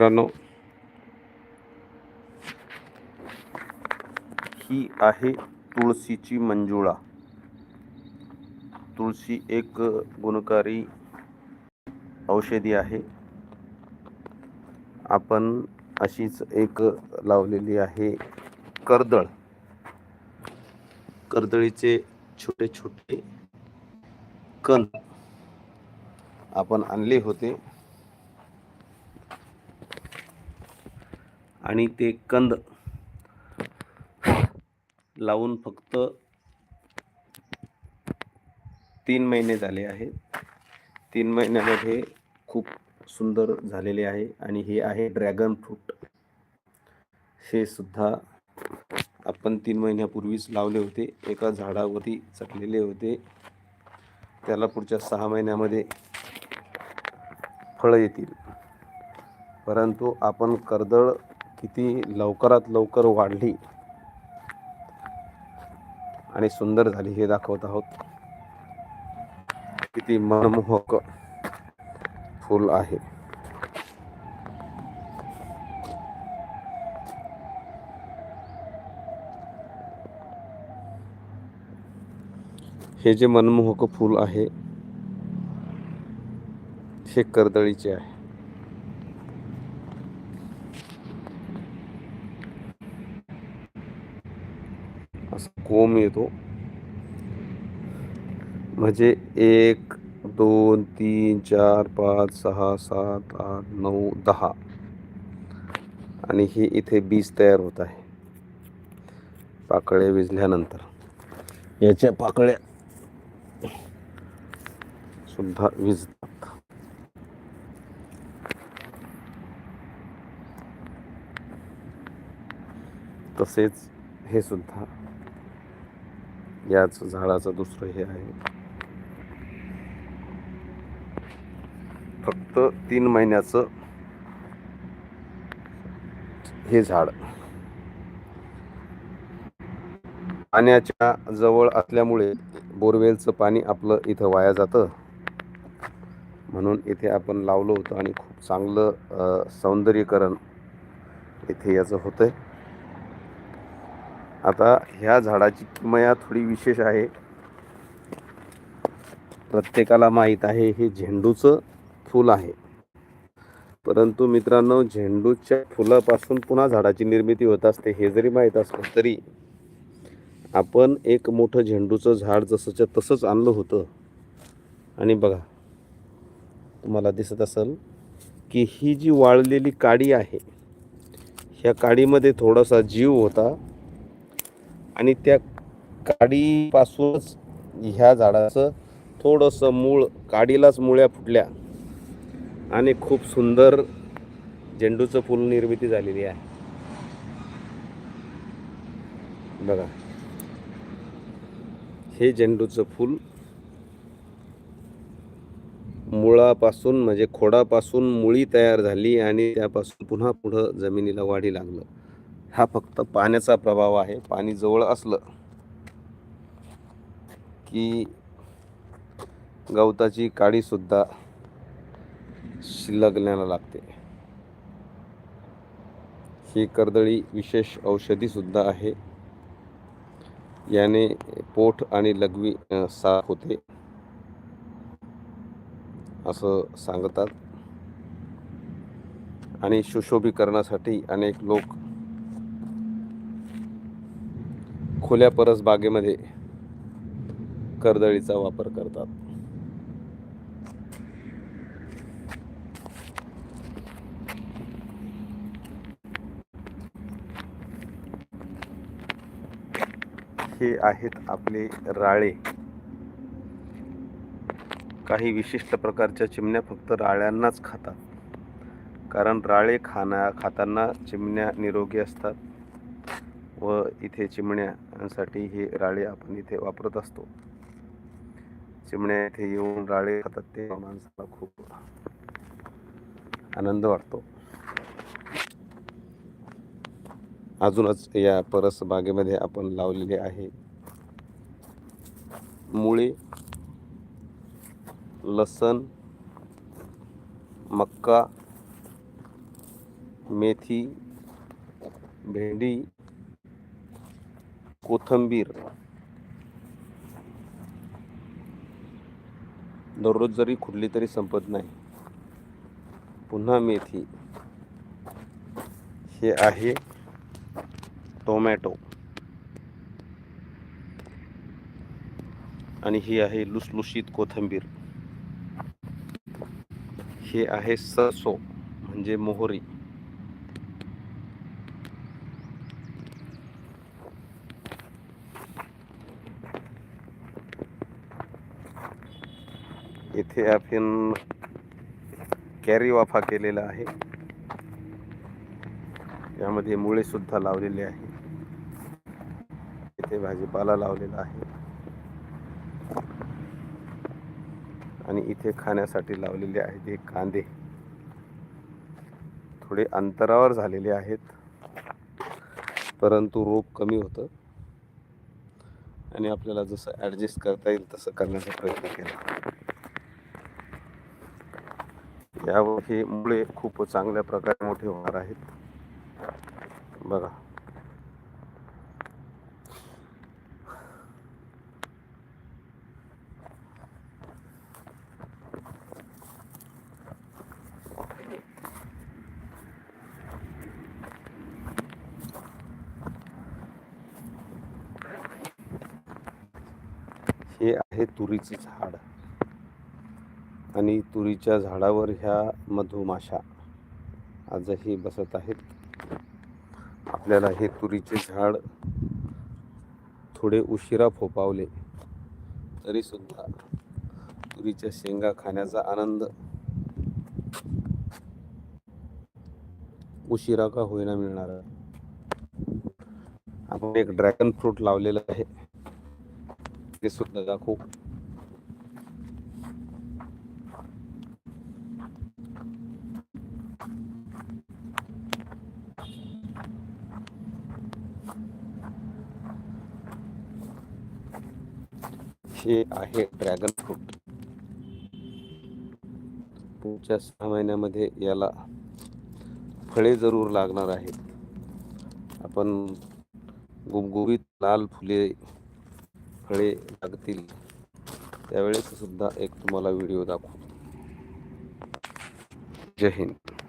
मित्रांनो. ही आहे तुळशीची मंजुळा. तुळशी एक गुणकारी औषधी आहे. आपण अशीच एक लावलेली आहे कर्दळ. कर्दळीचे छोटे छोटे कण आपण आणले होते. आणि ते कंद लावून फक्त तीन महिने झाले आहेत तीन महिन्यामध्ये खूप सुंदर झालेले आहे आणि हे आहे ड्रॅगन फ्रूट. हे सुद्धा आपण तीन महिन्यापूर्वीच लावले होते. एका झाडावरती चटलेले होते. त्याला पुढच्या सहा महिन्यामध्ये फळं येतील. परंतु आपण कर्दळ किती लवकरात लवकर वाढली आणि सुंदर झाली हे दाखवत आहोत. किती मनमोहक फूल आहे. हे जे मनमोहक फूल आहे हे कर्दळीचे आहे असा कोंब येतो. म्हणजे एक दोन तीन चार पाच सहा सात आठ नऊ दहा. आणि हे इथे बीज तयार होत आहे. पाकळ्या विजल्यानंतर याच्या पाकळ्या सुद्धा विजतात तसेच हे सुद्धा याच झाडाचं दुसरं हे आहे. फक्त तीन महिन्याचं हे झाड. पाण्याच्या जवळ असल्यामुळे बोरवेलचं पाणी आपलं इथं वाया जातं. म्हणून इथे आपण लावलं होतं आणि खूप चांगलं सौंदर्यीकरण इथे याचं होतंय. आता ह्या झाडाची किमया थोडी विशेष आहे. प्रत्येकाला माहीत आहे हे झेंडूचं फूल आहे. परंतु मित्रांनो झेंडूच्या फुलापासून पुन्हा झाडाची निर्मिती होत असते हे जरी माहीत असलं तरी. आपण एक मोठं झेंडूचं झाड जसंच्या तसंच आणलं होतं. आणि बघा तुम्हाला दिसत असेल की ही जी वाळलेली काडी आहे ह्या काडीमध्ये थोडासा जीव होता. आणि त्या काडीपासूनच ह्या झाडाचं थोडंसं मूळ काडीलाच मुळ्या फुटल्या. आणि खूप सुंदर झेंडूचं फूल निर्मिती झालेली आहे. बघा. हे झेंडूचं फूल मुळापासून म्हणजे खोडापासून मुळी तयार झाली आणि त्यापासून पुन्हा पुढं जमिनीला वाढी लागलं. हा फक्त पाण्याचा प्रभाव आहे. पाणी जवळ असलं की गवताची काडीसुद्धा शिलगण्याला लागते. ही कर्दळी विशेष औषधीसुद्धा आहे. याने पोट आणि लघवी साफ होते. असं सांगतात. आणि सुशोभीकरणासाठी अनेक लोक खुल्या परस बागेमध्ये कर्दळीचा वापर करतात. हे आहेत आपले राळे. काही विशिष्ट प्रकारच्या चिमण्या फक्त राळ्यांनाच खातात. कारण राळे खाना खाताना चिमण्या निरोगी असतात. व इथे चिमण्यासाठी हे राळे आपण इथे वापरत असतो. चिमण्या इथे येऊन राळे खातात ते माणसाला खूप आनंद वाटतो. अजूनच या परस बागेमध्ये आपण लावलेले आहे. मुळे लसण मक्का मेथी भेंडी कोथंबीर. दररोज जरी खुडली तरी संपत नाही. पुन्हा मेथी. हे आहे टोमॅटो. आणि ही आहे लुसलुशीत कोथंबीर. हे आहे सरसो म्हणजे मोहरी. इथे आपण कॅरी वाफा केलेला आहे. यामध्ये मुळे सुद्धा लावलेले आहे. इथे भाजीपाला लावलेला आहे. आणि इथे खाण्यासाठी लावलेले आहेत हे कांदे. थोडे अंतरावर झालेले आहेत. परंतु रोप कमी होतं. आणि आपल्याला जसं ॲडजस्ट करता येईल तसं करण्याचा प्रयत्न केला. यावर हे मुळे खूप चांगल्या प्रकारे मोठे होणार आहेत. बघा. हे आहे तुरीचे झाड. आणि तुरीच्या झाडावर ह्या मधुमाशा आजही बसत आहेत. आपल्याला हे तुरीचे झाड थोडे उशिरा फोपावले तरीसुद्धा तुरीच्या शेंगा खाण्याचा आनंद उशिरा का होईना मिळणार. आपण एक ड्रॅगन फ्रूट लावलेलं आहे. ते सुद्धा दाखवू हे आहे ड्रॅगन फ्रूट पुढच्या सहा महिन्यामध्ये याला फळे जरूर लागणार आहेत. आपण गुबगुबीत लाल फुले फळे लागतील. त्यावेळेस सुद्धा एक तुम्हाला व्हिडिओ दाखवू. जय हिंद.